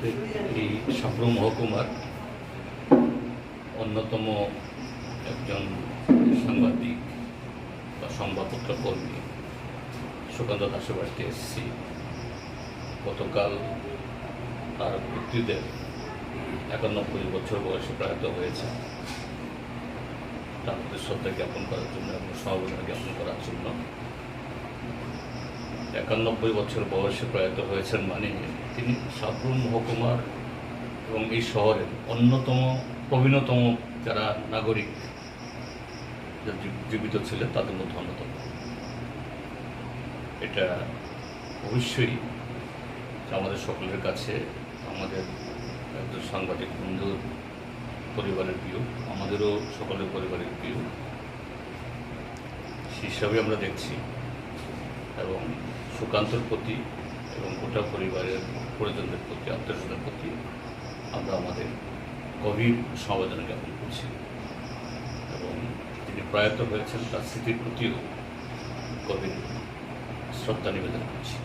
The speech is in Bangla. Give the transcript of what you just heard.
আমাদের এই সাবরু মহকুমার অন্যতম একজন সাংবাদিক বা সংবাদপত্র কর্মী। সুকান্ত দাসের বাড়িতে এসেছি। গতকাল তার পিতৃদের একানব্বই বছর বয়সে প্রয়াত হয়েছে। তার প্রতি শ্রদ্ধা জ্ঞাপন করার জন্য এবং সমবেদনা জ্ঞাপন করার জন্য একানব্বই বছর বয়সে প্রয়াত হয়েছেন মানে তিনি সাবরুম মহকুমার এবং এই শহরের অন্যতম প্রবীণতম যারা নাগরিক জীবিত ছিলেন, তাদের মধ্যে অন্যতম। এটা অবশ্যই আমাদের সকলের কাছে, আমাদের একজন সাংবাদিক বন্ধুর পরিবারের প্রিয়, আমাদেরও সকলের পরিবারের প্রিয়। হিসাবে আমরা দেখছি এবং সুকান্তর প্রতি এবং গোটা পরিবারের পরিজনদের প্রতি আত্মীয়স্বজনের প্রতি আমরা আমাদের গভীর সমবেদনা জ্ঞাপন করছি। এবং তিনি প্রয়াত হয়েছেন তার স্মৃতির প্রতিও গভীর শ্রদ্ধা নিবেদন করছি।